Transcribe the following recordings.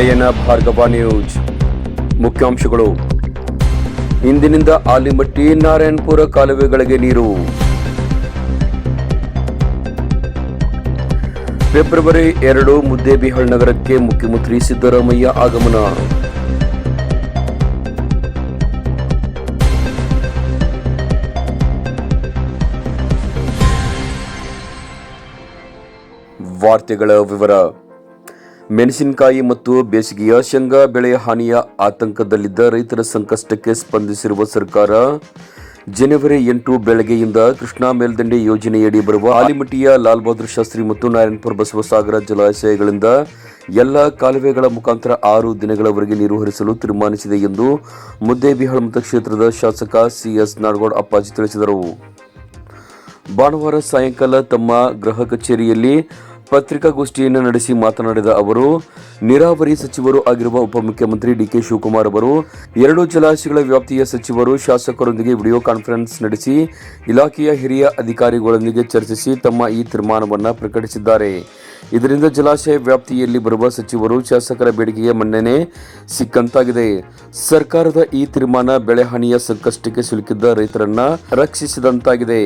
ಜಯನ Bhargava news. ಮುಖ್ಯಾಂಶಗಳು. ಇಂದಿನಿಂದ ಆಲಿಮಟ್ಟಿ ನಾರಾಯಣಪುರ ಕಾಲುವೆಗಳಿಗೆ ನೀರು. ಫೆಬ್ರವರಿ ಎರಡು, ಮುದ್ದೇಬಿಹಾಳ್ ನಗರಕ್ಕೆ ಮುಖ್ಯಮಂತ್ರಿ ಸಿದ್ದರಾಮಯ್ಯ ಆಗಮನ. ವಾರ್ತೆಗಳ ವಿವರ. ಮೆಣಸಿನಕಾಯಿ ಮತ್ತು ಬೇಸಿಗೆಯ ಶೇಂಗಾ ಬೆಳೆ ಹಾನಿಯ ಆತಂಕದಲ್ಲಿದ್ದ ರೈತರ ಸಂಕಷ್ಟಕ್ಕೆ ಸ್ಪಂದಿಸಿರುವ ಸರ್ಕಾರ, ಜನವರಿ ಎಂಟು ಬೆಳಗ್ಗೆಯಿಂದ ಕೃಷ್ಣಾ ಮೇಲ್ದಂಡೆ ಯೋಜನೆಯಡಿ ಬರುವ ಆಲಿಮಟ್ಟಿಯ ಲಾಲ್ ಬಹದ್ದೂರ್ ಶಾಸ್ತ್ರಿ ಮತ್ತು ನಾರಾಯಣಪುರ ಬಸವಸಾಗರ ಜಲಾಶಯಗಳಿಂದ ಎಲ್ಲ ಕಾಲುವೆಗಳ ಮುಖಾಂತರ ಆರು ದಿನಗಳವರೆಗೆ ನೀರು ಹರಿಸಲು ತೀರ್ಮಾನಿಸಿದೆ ಎಂದು ಮುದ್ದೇಬಿಹಾಳ್ ಮತಕ್ಷೇತ್ರದ ಶಾಸಕ ಸಿಎಸ್ ನಾಡಗೌಡ ಅಪ್ಪಾಜಿ ತಿಳಿಸಿದರು. ಭಾನುವಾರ ಸಾಯಂಕಾಲ ತಮ್ಮ ಗೃಹ ಕಚೇರಿಯಲ್ಲಿ ಪತ್ರಿಕಾಗೋಷ್ಠಿಯನ್ನು ನಡೆಸಿ ಮಾತನಾಡಿದ ಅವರು, ನೀರಾವರಿ ಸಚಿವರು ಆಗಿರುವ ಉಪಮುಖ್ಯಮಂತ್ರಿ ಡಿಕೆ ಶಿವಕುಮಾರ್ ಅವರು, ಎರಡು ಜಲಾಶಯಗಳ ವ್ಯಾಪ್ತಿಯ ಸಚಿವರು, ಶಾಸಕರೊಂದಿಗೆ ವಿಡಿಯೋ ಕಾನ್ಫರೆನ್ಸ್ ನಡೆಸಿ, ಇಲಾಖೆಯ ಹಿರಿಯ ಅಧಿಕಾರಿಗಳೊಂದಿಗೆ ಚರ್ಚಿಸಿ ತಮ್ಮ ಈ ತೀರ್ಮಾನವನ್ನು ಪ್ರಕಟಿಸಿದ್ದಾರೆ. ಇದರಿಂದ ಜಲಾಶಯ ವ್ಯಾಪ್ತಿಯಲ್ಲಿ ಬರುವ ಸಚಿವರು, ಶಾಸಕರ ಬೇಡಿಕೆಗೆ ಮನ್ನಣೆ ಸಿಕ್ಕಂತಾಗಿದೆ. ಸರ್ಕಾರದ ಈ ತೀರ್ಮಾನ ಬೆಳೆಹಾನಿಯ ಸಂಕಷ್ಟಕ್ಕೆ ಸಿಲುಕಿದ್ದ ರೈತರನ್ನ ರಕ್ಷಿಸಿದಂತಾಗಿದೆ.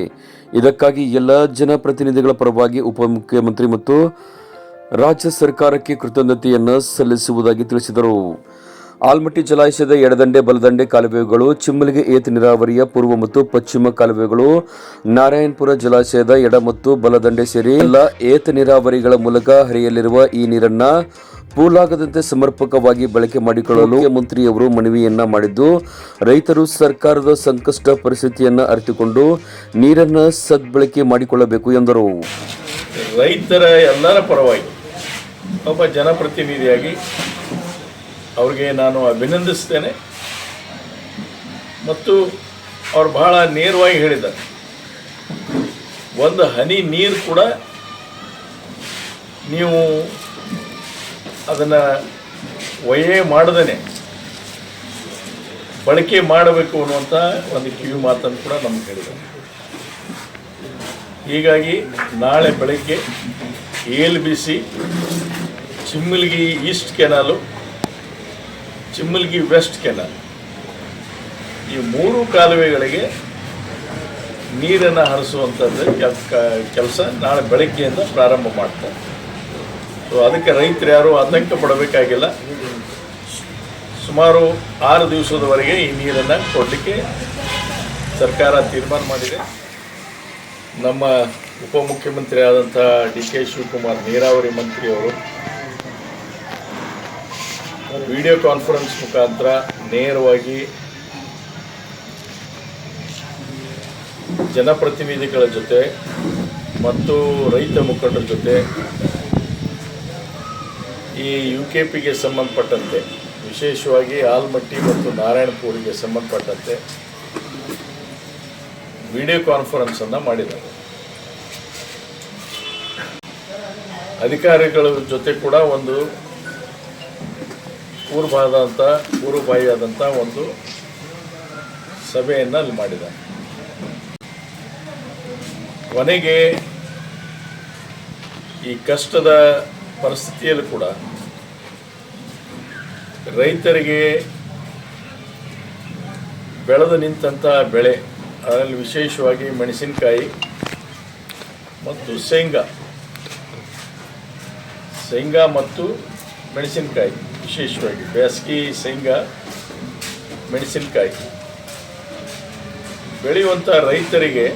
ಇದಕ್ಕಾಗಿ ಎಲ್ಲ ಜನಪ್ರತಿನಿಧಿಗಳ ಪರವಾಗಿ ಉಪಮುಖ್ಯಮಂತ್ರಿ ಮತ್ತು ರಾಜ್ಯ ಸರ್ಕಾರಕ್ಕೆ ಕೃತಜ್ಞತೆಯನ್ನು ಸಲ್ಲಿಸುವುದಾಗಿ ತಿಳಿಸಿದರು. ಆಲ್ಮಟ್ಟಿ ಜಲಾಶಯದ ಎಡದಂಡೆ ಬಲದಂಡೆ ಕಾಲುವೆಗಳು, ಚಿಮ್ಮಲಿಗೆ ಏತ ನೀರಾವರಿಯ ಪೂರ್ವ ಮತ್ತು ಪಶ್ಚಿಮ ಕಾಲುವೆಗಳು, ನಾರಾಯಣಪುರ ಜಲಾಶಯದ ಎಡ ಮತ್ತು ಬಲದಂಡೆ ಸೇರಿ ಎಲ್ಲ ಏತ ನೀರಾವರಿಗಳ ಮೂಲಕ ಹರಿಯಲಿರುವ ಈ ನೀರನ್ನ ಪೂಲಾಗದಂತೆ ಸಮರ್ಪಕವಾಗಿ ಬಳಕೆ ಮಾಡಿಕೊಳ್ಳಲು ಮುಖ್ಯಮಂತ್ರಿಯವರು ಮನವಿಯನ್ನ ಮಾಡಿದ್ದು, ರೈತರು ಸರ್ಕಾರದ ಸಂಕಷ್ಟ ಪರಿಸ್ಥಿತಿಯನ್ನ ಅರಿತುಕೊಂಡು ನೀರನ್ನ ಸದ್ಬಳಕೆ ಮಾಡಿಕೊಳ್ಳಬೇಕು ಎಂದರು. ರೈತರ ಎಲ್ಲರ ಪರವಾಗಿ ಒಬ್ಬ ಜನಪ್ರತಿನಿಧಿಯಾಗಿ ಅವ್ರಿಗೆ ನಾನು ಅಭಿನಂದಿಸ್ತೇನೆ. ಮತ್ತು ಅವ್ರು ಬಹಳ ನೇರವಾಗಿ ಹೇಳಿದ್ದಾರೆ. ಒಂದು ಹನಿ ನೀರು ಕೂಡ ನೀವು ಅದನ್ನು ಒಯ್ಯೇ ಮಾಡದೇ ಬಳಕೆ ಮಾಡಬೇಕು ಅನ್ನುವಂಥ ಒಂದು ಕಿವಿ ಮಾತನ್ನು ಕೂಡ ನಮ್ಗೆ ಹೇಳಿದ್ದಾರೆ. ಹೀಗಾಗಿ ನಾಳೆ ಬೆಳಗ್ಗೆ L B C, Chimmalgi east canal Chimmalgi west canal ಈ ಮೂರು ಕಾಲುವೆಗಳಿಗೆ ನೀರನ್ನು ಹರಿಸುವಂಥದ್ದು ಕೆಲಸ ನಾಳೆ ಬೆಳಗ್ಗೆಯಿಂದ ಪ್ರಾರಂಭ ಮಾಡ್ತಾರೆ. ಸೊ ಅದಕ್ಕೆ ರೈತರು ಯಾರು ಆತಂಕ ಪಡಬೇಕಾಗಿಲ್ಲ. ಸುಮಾರು ಆರು ದಿವಸದವರೆಗೆ ಈ ನೀರನ್ನು ಕೊಡಲಿಕ್ಕೆ ಸರ್ಕಾರ ತೀರ್ಮಾನ ಮಾಡಿದೆ. ನಮ್ಮ ಉಪಮುಖ್ಯಮಂತ್ರಿ ಆದಂಥ ಡಿ ಕೆ ಶಿವಕುಮಾರ್, ನೀರಾವರಿ ಮಂತ್ರಿಯವರು ವಿಡಿಯೋ ಕಾನ್ಫರೆನ್ಸ್ ಮುಖಾಂತರ ನೇರವಾಗಿ ಜನಪ್ರತಿನಿಧಿಗಳ ಜೊತೆ ಮತ್ತು ರೈತ ಮುಖಂಡರ ಜೊತೆ ಈ ಯು ಕೆ ಪಿಗೆ ಸಂಬಂಧಪಟ್ಟಂತೆ, ವಿಶೇಷವಾಗಿ ಆಲ್ಮಟ್ಟಿ ಮತ್ತು ನಾರಾಯಣಪುರಿಗೆ ಸಂಬಂಧಪಟ್ಟಂತೆ ವಿಡಿಯೋ ಕಾನ್ಫರೆನ್ಸನ್ನು ಮಾಡಿದ್ದಾರೆ. ಅಧಿಕಾರಿಗಳ ಜೊತೆ ಕೂಡ ಒಂದು ಪೂರ್ವವಾದಂಥ ಪೂರ್ವಭಾವಿಯಾದಂಥ ಒಂದು ಸಭೆಯನ್ನು ಅಲ್ಲಿ ಮಾಡಿದ. ಕೊನೆಗೆ ಈ ಕಷ್ಟದ ಪರಿಸ್ಥಿತಿಯಲ್ಲೂ ಕೂಡ ರೈತರಿಗೆ ಬೆಳೆದು ನಿಂತಹ ಬೆಳೆ, ಅದರಲ್ಲಿ ವಿಶೇಷವಾಗಿ ಮೆಣಸಿನಕಾಯಿ ಮತ್ತು ಶೇಂಗಾ. ಶೇಂಗಾ ಮತ್ತು ಮೆಣಸಿನಕಾಯಿ, ವಿಶೇಷವಾಗಿ ಬೇಸಿಗೆ, ಶೇಂಗಾ, ಮೆಣಸಿನಕಾಯಿ. ಬೆಳೆಯುವಂಥ ರೈತರಿಗೆ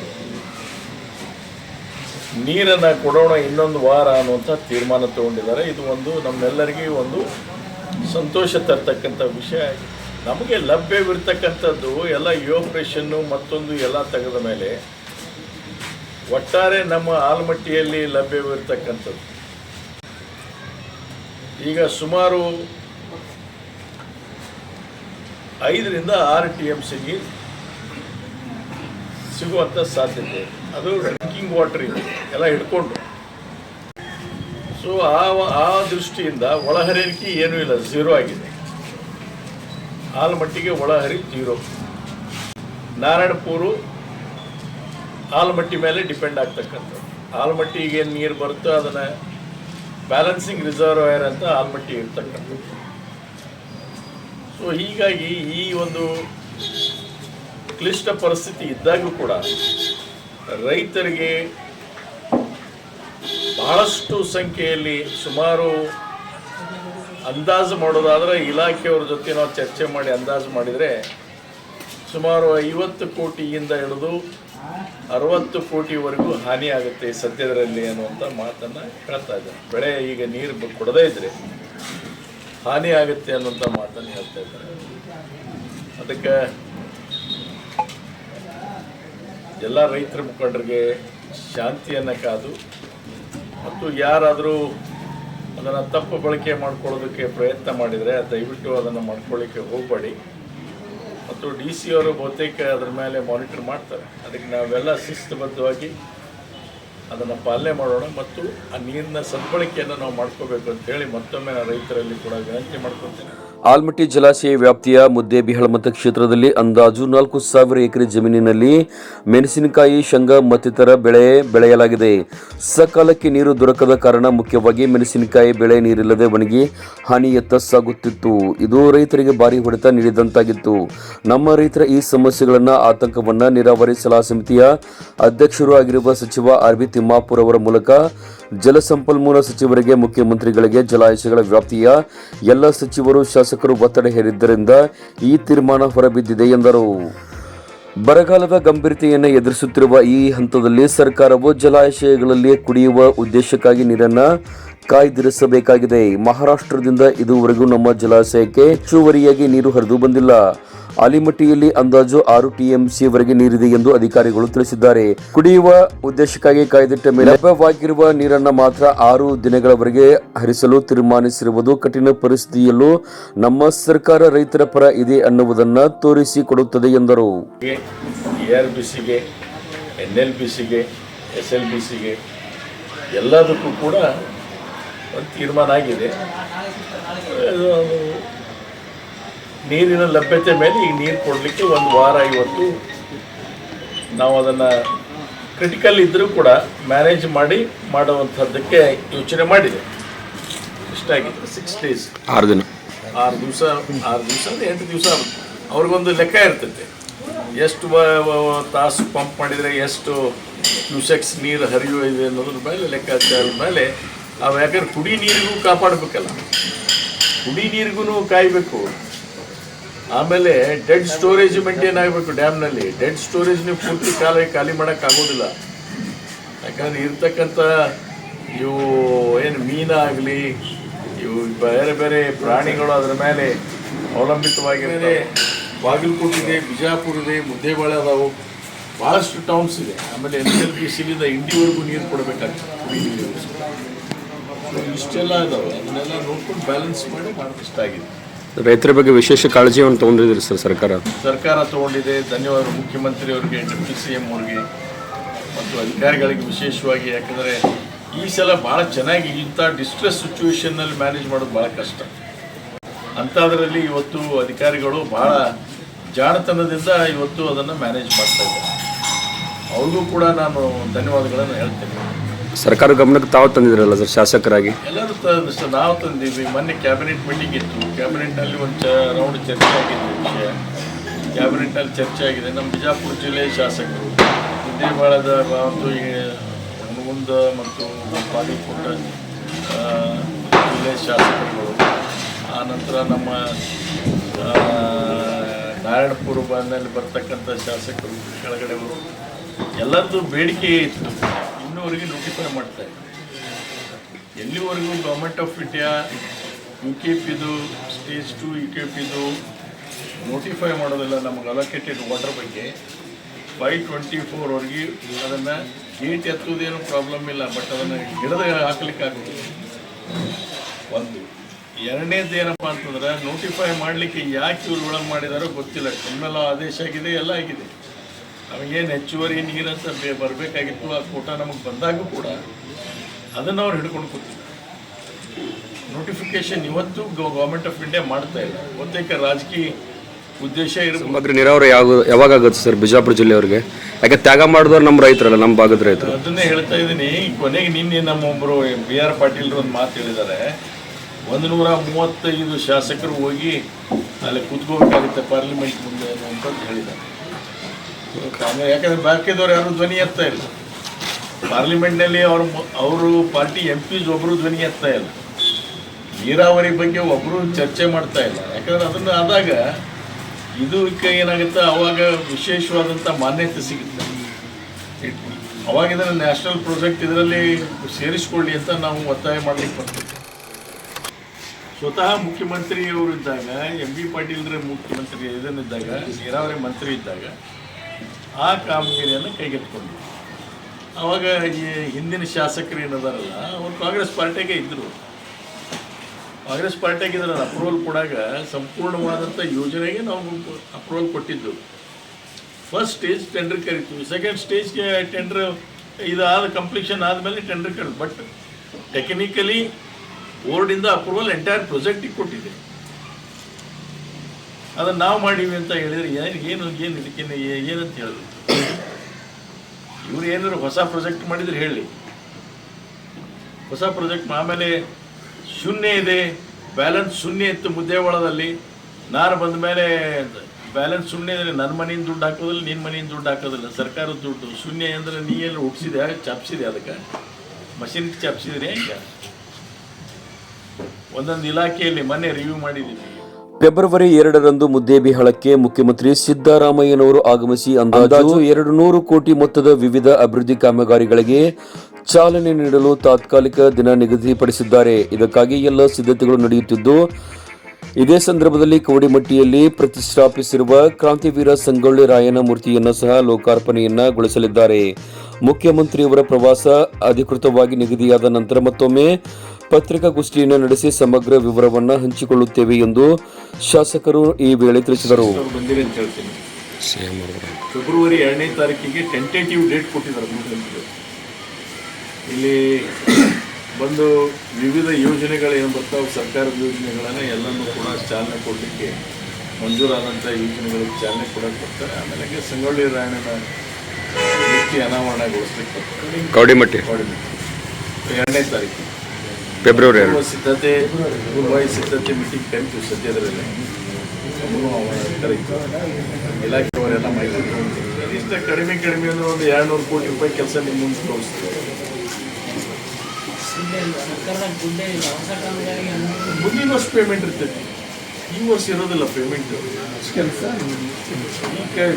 ನೀರನ್ನು ಕೊಡೋಣ ಇನ್ನೊಂದು ವಾರ ಅನ್ನುವಂಥ ತೀರ್ಮಾನ ತಗೊಂಡಿದ್ದಾರೆ. ಇದು ಒಂದು ನಮ್ಮೆಲ್ಲರಿಗೂ ಒಂದು ಸಂತೋಷ ತರ್ತಕ್ಕಂಥ ವಿಷಯ. ನಮಗೆ ಲಭ್ಯವಿರ್ತಕ್ಕಂಥದ್ದು ಎಲ್ಲ ಯೋಪ್ರೇಷನ್ನು ಮತ್ತೊಂದು ಎಲ್ಲ ತೆಗೆದ ಮೇಲೆ ಒಟ್ಟಾರೆ ನಮ್ಮ ಆಲ್ಮಟ್ಟಿಯಲ್ಲಿ ಲಭ್ಯವಿರ್ತಕ್ಕಂಥದ್ದು. ಈಗ ಸುಮಾರು ಐದರಿಂದ ಆರು ಟಿ ಎಂ ಸಿಗೆ ಸಿಗುವಂಥ ಸಾಧ್ಯತೆ. ಅದು ಡ್ರಿಂಕಿಂಗ್ ವಾಟರ್ ಇದೆ, ಎಲ್ಲ ಹಿಡ್ಕೊಂಡು. ಸೊ ಆ ಆ ದೃಷ್ಟಿಯಿಂದ ಒಳಹರಿವಿಕೆ ಏನೂ ಇಲ್ಲ, ಝೀರೋ ಆಗಿದೆ. ಆಲ್ಮಟ್ಟಿಗೆ ಒಳಹರಿ ಝೀರೋ ನಾರಾಯಣಪುರು ಆಲ್ಮಟ್ಟಿ ಮೇಲೆ ಡಿಪೆಂಡ್ ಆಗ್ತಕ್ಕಂಥದ್ದು. ಆಲ್ಮಟ್ಟಿಗೆ ಏನು ನೀರು ಬರುತ್ತೋ ಅದನ್ನು ಬ್ಯಾಲೆನ್ಸಿಂಗ್ ರಿಸರ್ವೈರ್ ಅಂತ ಆಲ್ಮಟ್ಟಿ ಇರ್ತಕ್ಕಂಥದ್ದು. ಸೊ ಹೀಗಾಗಿ ಈ ಒಂದು ಕ್ಲಿಷ್ಟ ಪರಿಸ್ಥಿತಿ ಇದ್ದಾಗೂ ಕೂಡ ರೈತರಿಗೆ ಬಹಳಷ್ಟು ಸಂಖ್ಯೆಯಲ್ಲಿ ಸುಮಾರು ಅಂದಾಜು ಮಾಡೋದಾದರೆ ಇಲಾಖೆಯವ್ರ ಜೊತೆ ನಾವು ಚರ್ಚೆ ಮಾಡಿ ಅಂದಾಜು ಮಾಡಿದರೆ ಸುಮಾರು ಐವತ್ತು ಕೋಟಿಯಿಂದ ಹಿಡಿದು ಅರವತ್ತು ಕೋಟಿವರೆಗೂ ಹಾನಿ ಆಗುತ್ತೆ ಸದ್ಯದರಲ್ಲಿ ಅನ್ನುವಂಥ ಮಾತನ್ನು ಹೇಳ್ತಾ ಇದ್ದಾರೆ. ಬೆಳೆ ಈಗ ನೀರು ಕೊಡದೇ ಇದ್ರೆ ಹಾನಿ ಆಗುತ್ತೆ ಅನ್ನುವಂಥ ಮಾತನ್ನು ಹೇಳ್ತಾ ಇದ್ದಾರೆ. ಅದಕ್ಕೆ ಎಲ್ಲ ರೈತರ ಮುಖಂಡರಿಗೆ ಶಾಂತಿಯನ್ನು ಕಾದು ಮತ್ತು ಯಾರಾದರೂ ಅದನ್ನು ತಪ್ಪು ಬಳಕೆ ಮಾಡ್ಕೊಳ್ಳೋದಕ್ಕೆ ಪ್ರಯತ್ನ ಮಾಡಿದರೆ ದಯವಿಟ್ಟು ಅದನ್ನು ಮಾಡ್ಕೊಳ್ಳಿಕ್ಕೆ ಹೋಗಬೇಡಿ. ಮತ್ತು ಡಿ ಸಿ ಅವರು ಬಹುತೇಕ ಅದರ ಮೇಲೆ ಮಾನಿಟರ್ ಮಾಡ್ತಾರೆ. ಅದಕ್ಕೆ ನಾವೆಲ್ಲ ಶಿಸ್ತುಬದ್ಧವಾಗಿ ಅದನ್ನು ಪಾಲನೆ ಮಾಡೋಣ ಮತ್ತು ಆ ನೀರಿನ ಸದ್ಬಳಕೆಯನ್ನು ನಾವು ಮಾಡ್ಕೋಬೇಕು ಅಂತ ಹೇಳಿ ಮತ್ತೊಮ್ಮೆ ನಾನು ರೈತರಲ್ಲಿ ಕೂಡ ವಿನಂತಿ ಮಾಡ್ಕೊತೇನೆ ಆಲ್ಮಟ್ಟಿ ಜಲಾಶಯ ವ್ಯಾಪ್ತಿಯ ಮುದ್ದೇಬಿಹಾಳ ಮತಕ್ಷೇತ್ರದಲ್ಲಿ ಅಂದಾಜು ನಾಲ್ಕು ಸಾವಿರ ಎಕರೆ ಜಮೀನಿನಲ್ಲಿ ಮೆಣಸಿನಕಾಯಿ, ಶಂಗ ಮತ್ತಿತರ ಬೆಳೆ ಬೆಳೆಯಲಾಗಿದೆ. ಸಕಾಲಕ್ಕೆ ನೀರು ದೊರಕದ ಕಾರಣ ಮುಖ್ಯವಾಗಿ ಮೆಣಸಿನಕಾಯಿ ಬೆಳೆ ನೀರಿಲ್ಲದೆ ಒಣಗಿ ಹಾನಿಯತ್ತ ಸಾಗುತ್ತಿತ್ತು. ಇದು ರೈತರಿಗೆ ಭಾರಿ ಹೊಡೆತ ನೀಡಿದಂತಾಗಿತ್ತು. ನಮ್ಮ ರೈತರ ಈ ಸಮಸ್ಯೆಗಳನ್ನು ಆತಂಕವನ್ನ ನೀರಾವರಿ ಸಲಹಾ ಸಮಿತಿಯ ಅಧ್ಯಕ್ಷರು ಆಗಿರುವ ಸಚಿವ ಆರ್ ಬಿ ತಿಮ್ಮಾಪುರ್ ಅವರ ಮೂಲಕ ಜಲಸಂಪನ್ಮೂಲ ಸಚಿವರಿಗೆ, ಮುಖ್ಯಮಂತ್ರಿಗಳಿಗೆ ಜಲಾಶಯಗಳ ವ್ಯಾಪ್ತಿಯ ಎಲ್ಲ ಸಚಿವರು ಶಾಸಕರು ಒತ್ತಡ ಹೇರಿದ್ದರಿಂದ ಈ ತೀರ್ಮಾನ ಹೊರಬಿದ್ದಿದೆ ಎಂದರು. ಬರಗಾಲದ ಗಂಭೀರತೆಯನ್ನು ಎದುರಿಸುತ್ತಿರುವ ಈ ಹಂತದಲ್ಲಿ ಸರ್ಕಾರವು ಜಲಾಶಯಗಳಲ್ಲಿ ಕುಡಿಯುವ ಉದ್ದೇಶಕ್ಕಾಗಿ ನೀರನ್ನ ಕಾಯ್ದಿರಿಸಬೇಕಾಗಿದೆ. ಮಹಾರಾಷ್ಟ್ರದಿಂದ ಇದುವರೆಗೂ ನಮ್ಮ ಜಲಾಶಯಕ್ಕೆ ಹೆಚ್ಚುವರಿಯಾಗಿ ನೀರು ಹರಿದು ಬಂದಿಲ್ಲ. ಆಲಿಮಟ್ಟಿಯಲ್ಲಿ ಅಂದಾಜು ಆರು ಟಿಎಂಸಿ ವರೆಗೆ ನೀರಿದೆ ಎಂದು ಅಧಿಕಾರಿಗಳು ತಿಳಿಸಿದ್ದಾರೆ. ಕುಡಿಯುವ ಉದ್ದೇಶಕ್ಕಾಗಿ ಕಾಯ್ದಿಟ್ಟ ಮೇಲೆ ಲಭ್ಯವಾಗಿರುವ ನೀರನ್ನು ಮಾತ್ರ ಆರು ದಿನಗಳವರೆಗೆ ಹರಿಸಲು ತೀರ್ಮಾನಿಸಿರುವುದು ಕಠಿಣ ಪರಿಸ್ಥಿತಿಯಲ್ಲೂ ನಮ್ಮ ಸರ್ಕಾರ ರೈತರ ಪರ ಇದೆ ಅನ್ನುವುದನ್ನು ತೋರಿಸಿಕೊಡುತ್ತದೆ ಎಂದರು. ಎಲ್ಲದಕ್ಕೂ ಕೂಡ ಒಂದು ತೀರ್ಮಾನ ಆಗಿದೆ. ನೀರಿನ ಲಭ್ಯತೆ ಮೇಲೆ ಈಗ ನೀರು ಕೊಡಲಿಕ್ಕೆ ಒಂದು ವಾರ ಇವತ್ತು ನಾವು ಅದನ್ನು ಕ್ರಿಟಿಕಲ್ ಇದ್ದರೂ ಕೂಡ ಮ್ಯಾನೇಜ್ ಮಾಡಿ ಮಾಡುವಂಥದ್ದಕ್ಕೆ ಯೋಚನೆ ಮಾಡಿದೆ. ಇಷ್ಟಾಗಿತ್ತು ಸಿಕ್ಸ್ ಡೇಸ್ ಆರು ದಿನ. ಆರು ದಿವಸ ಆರು ದಿವಸ ಅಂದರೆ ಎಂಟು ದಿವಸ ಅವ್ರಿಗೊಂದು ಲೆಕ್ಕ ಇರ್ತೈತೆ. ಎಷ್ಟು ತಾಸು ಪಂಪ್ ಮಾಡಿದರೆ ಎಷ್ಟು ಕ್ಯೂಸೆಕ್ಸ್ ನೀರು ಹರಿಯುವ ಇದೆ ಅನ್ನೋದ್ರ ಮೇಲೆ ಲೆಕ್ಕಾಚಾರದ ಮೇಲೆ ಅವು ಯಾಕಂದ್ರೆ ಕುಡಿ ನೀರಿಗೂ ಕಾಪಾಡಬೇಕಲ್ಲ. ಕುಡಿ ನೀರಿಗೂ ಕಾಯಬೇಕು. ಆಮೇಲೆ ಡೆಡ್ ಸ್ಟೋರೇಜ್ ಮೇಂಟೈನ್ ಆಗಬೇಕು ಡ್ಯಾಮ್ನಲ್ಲಿ ಡೆಡ್ ಸ್ಟೋರೇಜ್ ನೀವು ಪೂರ್ತಿ ಕಾಲ ಖಾಲಿ ಮಾಡೋಕ್ಕಾಗೋದಿಲ್ಲ ಯಾಕಂದ್ರೆ ಇರ್ತಕ್ಕಂಥ ಇವು ಏನು ಮೀನಾಗಲಿ ಇವು ಬೇರೆ ಬೇರೆ ಪ್ರಾಣಿಗಳು ಅದರ ಮೇಲೆ ಅವಲಂಬಿತವಾಗಿರುತ್ತೆ ಬಾಗಲಕೋಟೆ ಇದೆ ಬಿಜಾಪುರ ಇದೆ ಮುದ್ದೇಬಾಳೆ ಅದಾವು. ಭಾಳಷ್ಟು ಟೌನ್ಸ್ ಇದೆ. ಆಮೇಲೆ ಎನ್ ಎಲ್ ಪಿ ಸಿಲಿಂದ ಇಂಡಿವರೆಗೂ ನೀರು ಕೊಡಬೇಕಾಗ್ತದೆ. ಇಷ್ಟೆಲ್ಲ ಇದಾವೆ. ಅದನ್ನೆಲ್ಲ ನೋಡ್ಕೊಂಡು ಬ್ಯಾಲೆನ್ಸ್ ಮಾಡಿ ಆಗಿದೆ. ರೈತರ ಬಗ್ಗೆ ವಿಶೇಷ ಕಾಳಜಿಯನ್ನು ತಗೊಂಡಿದ್ದೀರಿ ಸರ್ ಸರ್ಕಾರ? ಸರ್ಕಾರ ತಗೊಂಡಿದೆ. ಧನ್ಯವಾದ ಮುಖ್ಯಮಂತ್ರಿ ಅವರಿಗೆ ಡೆಪ್ಟಿ ಸಿ ಎಂ ಅವ್ರಿಗೆ ಮತ್ತು ಅಧಿಕಾರಿಗಳಿಗೆ ವಿಶೇಷವಾಗಿ. ಯಾಕಂದರೆ ಈ ಸಲ ಭಾಳ ಚೆನ್ನಾಗಿ ಇಂಥ ಡಿಸ್ಟ್ರೆಸ್ ಸಿಚುವೇಶನ್ನಲ್ಲಿ ಮ್ಯಾನೇಜ್ ಮಾಡೋದು ಭಾಳ ಕಷ್ಟ. ಅಂಥದ್ರಲ್ಲಿ ಇವತ್ತು ಅಧಿಕಾರಿಗಳು ಭಾಳ ಜಾಣತನದಿಂದ ಇವತ್ತು ಅದನ್ನು ಮ್ಯಾನೇಜ್ ಮಾಡ್ತಾ ಇದ್ದಾರೆ. ಅವ್ರಿಗೂ ಕೂಡ ನಾನು ಧನ್ಯವಾದಗಳನ್ನು ಹೇಳ್ತೇನೆ. ಸರ್ಕಾರ ಗಮನಕ್ಕೆ ತಾವು ತಂದಿದ್ರಲ್ಲ ಸರ್ ಶಾಸಕರಾಗಿ? ಎಲ್ಲರೂ ತಂದು ಸ- ನಾವು ತಂದೀವಿ ಮೊನ್ನೆ ಕ್ಯಾಬಿನೆಟ್ ಮೀಟಿಂಗ್ ಇತ್ತು. ಕ್ಯಾಬಿನೆಟ್ನಲ್ಲಿ ಒಂದು ಚ ರೌಂಡ್ ಚರ್ಚೆ ಆಗಿದೆ ವಿಷಯ. ಕ್ಯಾಬಿನೆಟ್ನಲ್ಲಿ ಚರ್ಚೆ ಆಗಿದೆ. ನಮ್ಮ ಬಿಜಾಪುರ ಜಿಲ್ಲೆಯ ಶಾಸಕರು. ಮುದ್ದೇಬಾಳದ ಮತ್ತು ಈ ಹುಣಗುಂದ ಮತ್ತು ಬಾಗಲಕೋಟ ಆ, ಜಿಲ್ಲೆಯ ಶಾಸಕರುಗಳು. ಆನಂತರ ನಂತರ ನಮ್ಮ ನಾರಾಯಣಪುರ ಬಂದಲ್ಲಿ ಬರ್ತಕ್ಕಂಥ ಶಾಸಕರು ಕೆಳಗಡೆ ಎಲ್ಲರದ್ದು ಬೇಡಿಕೆ ಇತ್ತು. ಇನ್ನೂವರೆಗೆ ನೋಟಿಫೈ ಮಾಡ್ತಾ ಎಲ್ಲಿವರೆಗೂ government of India U K ಪಿದು stage two U K ಪಿದು ನೋಟಿಫೈ ಮಾಡೋದಿಲ್ಲ, ನಮಗೆ ಅಲೋಕೇಟೆಡ್ ವಾಟರ್ ಬಗ್ಗೆ. ಬೈ ಟ್ವೆಂಟಿ ಫೋರ್ವರೆಗೆ ಅದನ್ನು ಗೇಟ್ ಎತ್ತುವುದೇನು ಪ್ರಾಬ್ಲಮ್ ಇಲ್ಲ ಬಟ್ ಅದನ್ನು ಗಿಡದ ಹಾಕಲಿಕ್ಕೆ ಆಗುತ್ತೆ ಒಂದು, ಎರಡನೇದು ಏನಪ್ಪ ಅಂತಂದ್ರೆ ನೋಟಿಫೈ ಮಾಡಲಿಕ್ಕೆ ಯಾಕೆ ಇವ್ರು ಒಳಗೆ ಮಾಡಿದಾರೋ ಗೊತ್ತಿಲ್ಲ. ಕಮ್ಮೆಲ್ಲ ಆದೇಶ ಆಗಿದೆ, ಎಲ್ಲ ಆಗಿದೆ. ನಮಗೇನು ಹೆಚ್ಚುವರಿ ನೀರಂತ ಬೇ ಬರಬೇಕಾಗಿತ್ತು ಆ ಕೋಟ ನಮಗೆ ಬಂದಾಗೂ ಕೂಡ ಅದನ್ನು ಅವ್ರು ಹಿಡ್ಕೊಂಡು ಕೂತಿದ್ದಾರೆ ನೋಟಿಫಿಕೇಶನ್ ಇವತ್ತು ಗೌರ್ಮೆಂಟ್ ಆಫ್ ಇಂಡಿಯಾ ಮಾಡ್ತಾ ಇಲ್ಲ. ಬಹುತೇಕ ರಾಜಕೀಯ ಉದ್ದೇಶ ಸಮಗ್ರ ನೀರಾವರಿ ಯಾವ ಯಾವಾಗ ಆಗುತ್ತೆ ಸರ್ ಬಿಜಾಪುರ ಜಿಲ್ಲೆಯವ್ರಿಗೆ? ಯಾಕೆ ತ್ಯಾಗ ಮಾಡಿದವ್ರು ನಮ್ಮ ರೈತರಲ್ಲ ನಮ್ಮ ಭಾಗದ ರೈತರು? ಅದನ್ನೇ ಹೇಳ್ತಾ ಇದ್ದೀನಿ. ಕೊನೆಗೆ ನಿನ್ನೆ ನಮ್ಮೊಬ್ಬರು ಬಿ ಆರ್ ಪಾಟೀಲ್ ಒಂದು ಮಾತು ಹೇಳಿದ್ದಾರೆ. ಒಂದು ನೂರ ಮೂವತ್ತೈದು ಶಾಸಕರು ಹೋಗಿ ಅಲ್ಲಿ ಕೂತ್ಕೋಬೇಕಾಗುತ್ತೆ ಪಾರ್ಲಿಮೆಂಟ್ ಮುಂದೆ ಅಂತ ಹೇಳಿದ್ದಾರೆ. ಯಾಕಂದ್ರೆ ಬಾಕಿದವ್ರು ಯಾರು ಧ್ವನಿ ಎತ್ತಾ ಇಲ್ಲ. ಪಾರ್ಲಿಮೆಂಟ್ನಲ್ಲಿ ಅವ್ರ ಅವರು ಪಾರ್ಟಿ ಎಂ ಪಿಸ್ ಒಬ್ಬರು ಧ್ವನಿ ಎತ್ತಾ ಇಲ್ಲ. ನೀರಾವರಿ ಬಗ್ಗೆ ಒಬ್ಬರು ಚರ್ಚೆ ಮಾಡ್ತಾ ಇಲ್ಲ. ಯಾಕಂದ್ರೆ ಅದನ್ನು ಆದಾಗ ಇದಕ್ಕೆ ಏನಾಗುತ್ತೆ, ಅವಾಗ ವಿಶೇಷವಾದಂಥ ಮಾನ್ಯತೆ ಸಿಗುತ್ತೆ. ಅವಾಗ ಇದನ್ನು ನ್ಯಾಷನಲ್ ಪ್ರಾಜೆಕ್ಟ್ ಇದರಲ್ಲಿ ಸೇರಿಸ್ಕೊಳ್ಳಿ ಅಂತ ನಾವು ಒತ್ತಾಯ ಮಾಡ್ಲಿಕ್ಕೆ ಬರ್ತದೆ ಸ್ವತಃ ಮುಖ್ಯಮಂತ್ರಿಯವರು ಇದ್ದಾಗ ಎಂ ಬಿ ಪಾಟೀಲ್ರ ಮುಖ್ಯಮಂತ್ರಿ ಇದನ್ನಿದ್ದಾಗ ನೀರಾವರಿ ಮಂತ್ರಿ ಇದ್ದಾಗ ಆ ಕಾಮಗಿರಿಯನ್ನು ಕೈಗೆತ್ತಿಕೊಂಡ್ವಿ ಅವಾಗ ಈ ಹಿಂದಿನ ಶಾಸಕರು ಏನದಾರಲ್ಲ, ಅವರು ಕಾಂಗ್ರೆಸ್ ಪಾರ್ಟಿಗೆ ಇದ್ದರು ಕಾಂಗ್ರೆಸ್ ಪಾರ್ಟಿಗೆ ಇದರ ಅಪ್ರೂವಲ್ ಕೊಡಾಗ ಸಂಪೂರ್ಣವಾದಂಥ ಯೋಜನೆಗೆ ನಾವು ಅಪ್ರೂವಲ್ ಕೊಟ್ಟಿದ್ದು. ಫಸ್ಟ್ ಸ್ಟೇಜ್ ಟೆಂಡರ್ ಕರಿತೀವಿ ಸೆಕೆಂಡ್ ಸ್ಟೇಜ್ಗೆ ಟೆಂಡರ್ ಇದಾದ ಕಂಪ್ಲೀಷನ್ ಆದಮೇಲೆ ಟೆಂಡರ್ ಕರೆದು. ಬಟ್ ಟೆಕ್ನಿಕಲಿ ಬೋರ್ಡಿಂದ ಅಪ್ರೂವಲ್ ಎಂಟೈರ್ ಪ್ರೊಜೆಕ್ಟಿಗೆ ಕೊಟ್ಟಿದೆ. ಅದನ್ನು ನಾವು ಮಾಡೀವಿ ಅಂತ ಹೇಳಿದ್ರೆ ಏನು ಏನು ಏನು ಇದಕ್ಕೆ ಏನಂತ ಹೇಳಿದ್ರು ಇವ್ರು ಏನಾದ್ರು ಹೊಸ ಪ್ರಾಜೆಕ್ಟ್ ಮಾಡಿದರೆ ಹೇಳಿ. ಹೊಸ ಪ್ರಾಜೆಕ್ಟ್ ಆಮೇಲೆ ಶೂನ್ಯ ಇದೆ ಬ್ಯಾಲೆನ್ಸ್ ಶೂನ್ಯ ಇತ್ತು ಮುದ್ದೇವಾಳದಲ್ಲಿ. ನಾನು ಬಂದ ಮೇಲೆ ಬ್ಯಾಲೆನ್ಸ್ ಶೂನ್ಯ ಇದೆ ನನ್ನ ಮನೆಯಿಂದ ದುಡ್ಡು ಹಾಕೋದಿಲ್ಲ ನಿನ್ನ ಮನೆಯಿಂದ ದುಡ್ಡು ಹಾಕೋದಿಲ್ಲ. ಸರ್ಕಾರದ ದುಡ್ಡು. ಶೂನ್ಯ ಅಂದರೆ ನೀ ಎಲ್ಲ ಹುಟ್ಟಿಸಿದೆ ಚಾಪ್ಸಿದೆ ಅದಕ್ಕೆ? ಮಷಿನ್ ಚಾಪ್ಸಿದ್ರೆ ಈಗ ಒಂದೊಂದು ಇಲಾಖೆಯಲ್ಲಿ ಮೊನ್ನೆ ರಿವ್ಯೂ ಮಾಡಿದ್ದೀವಿ ಫೆಬ್ರವರಿ ಎರಡರಂದು ಮುದ್ದೇಬಿಹಾಳಕ್ಕೆ ಮುಖ್ಯಮಂತ್ರಿ ಸಿದ್ದರಾಮಯ್ಯನವರು ಆಗಮಿಸಿ ಅಂದಾಜು ಎರಡು ನೂರು ಕೋಟಿ ಮೊತ್ತದ ವಿವಿಧ ಅಭಿವೃದ್ಧಿ ಕಾಮಗಾರಿಗಳಿಗೆ ಚಾಲನೆ ನೀಡಲು ತಾತ್ಕಾಲಿಕ ದಿನ ನಿಗದಿಪಡಿಸಿದ್ದಾರೆ. ಇದಕ್ಕಾಗಿ ಎಲ್ಲ ಸಿದ್ಧತೆಗಳು ನಡೆಯುತ್ತಿದ್ದು ಇದೇ ಸಂದರ್ಭದಲ್ಲಿ ಕವಡಿಮಟ್ಟಿಯಲ್ಲಿ ಪ್ರತಿಷ್ಠಾಪಿಸಿರುವ ಕ್ರಾಂತಿವೀರ ಸಂಗೊಳ್ಳಿ ರಾಯನ ಮೂರ್ತಿಯನ್ನು ಸಹ ಲೋಕಾರ್ಪಣೆಯನ್ನಗೊಳಿಸಲಿದ್ದಾರೆ ಮುಖ್ಯಮಂತ್ರಿಯವರ ಪ್ರವಾಸ ಅಧಿಕೃತವಾಗಿ ನಿಗದಿಯಾದ ನಂತರ ಮತ್ತೊಮ್ಮೆ ಪತ್ರಿಕಾಗೋಷ್ಠಿಯನ್ನು ನಡೆಸಿ ಸಮಗ್ರ ವಿವರವನ್ನು ಹಂಚಿಕೊಳ್ಳುತ್ತೇವೆ ಎಂದು ಶಾಸಕರು ಈ ವೇಳೆ ತಿಳಿಸಿದರು. ಅಂತ ಹೇಳ್ತೀನಿ. ಫೆಬ್ರವರಿ ಎರಡನೇ ತಾರೀಕಿಗೆ ಟೆಂಟೇಟಿವ್ ಡೇಟ್ ಕೊಟ್ಟಿದ್ದಾರೆ ಇಲ್ಲಿ ಬಂದು ವಿವಿಧ ಯೋಜನೆಗಳೇನು ಬರ್ತಾವೆ ಸರ್ಕಾರದ ಯೋಜನೆಗಳನ್ನು ಎಲ್ಲನೂ ಕೂಡ ಚಾಲನೆ ಕೊಡಲಿಕ್ಕೆ ಮಂಜೂರಾದಂಥ ಯೋಜನೆಗಳಿಗೆ ಚಾಲನೆ ಕೊಡಕ್ಕೆ ಬರ್ತಾರೆ. ಆಮೇಲೆ ಸಂಗೊಳ್ಳಿ ರಾಯಣ್ಣನ ಹೆಚ್ಚು ಅನಾವರಣಗೊಳಿಸ್ಲಿಕ್ಕೆ ಬರ್ತಾರೆ. ಕೌಡಿಮಟ್ಟಿ ಕೋಆರ್ಡಿನೇಟ್. ಎರಡನೇ ತಾರೀಕು ಫೆಬ್ರವರಿ ಎರಡು ಸಿದ್ಧತೆ ಪೂರ್ವಾಯಿ ಸಿದ್ಧತೆ ಮೀಟಿಂಗ್ ಕರಿತೀವಿ ಸದ್ಯದರಲ್ಲಿ ಕರೀತೀವಿ ಇಲಾಖೆಯವರೆಲ್ಲ ಮಾಹಿತಿ ಇಷ್ಟ ಕಡಿಮೆ ಕಡಿಮೆ ಅಂದ್ರೆ ಒಂದು ಎರಡು ನೂರು ಕೋಟಿ ರೂಪಾಯಿ ಕೆಲಸ ನಿಮ್ಮ ಮುಂದೆ ತೋರಿಸ್ತೀವಿ ಮುಂದಿನ ವರ್ಷ ಪೇಮೆಂಟ್ ಇರ್ತೈತಿ ಈ ವರ್ಷ ಇರೋದಿಲ್ಲ ಪೇಮೆಂಟ್ ಕೆಲಸ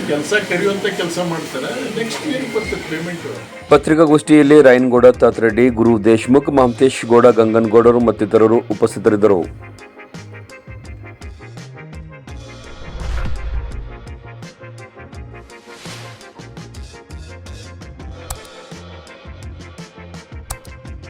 ಕೆಲಸ ಕರೆಯುವಂಥ ಕೆಲಸ ಮಾಡ್ತಾರೆ. ನೆಕ್ಸ್ಟ್ ಇಯರ್ ಬರ್ತದೆ ಪೇಮೆಂಟ್ ಪತ್ರಿಕಾಗೋಷ್ಠಿಯಲ್ಲಿ ರಾಯನಗೌಡ ತಾತ್ರೆಡ್ಡಿ ಗುರು ದೇಶ್ಮುಖ್ ಮಹಂತೇಶ್ ಗೌಡ ಗಂಗನಗೌಡರು ಮತ್ತಿತರರು ಉಪಸ್ಥಿತರಿದ್ದರು.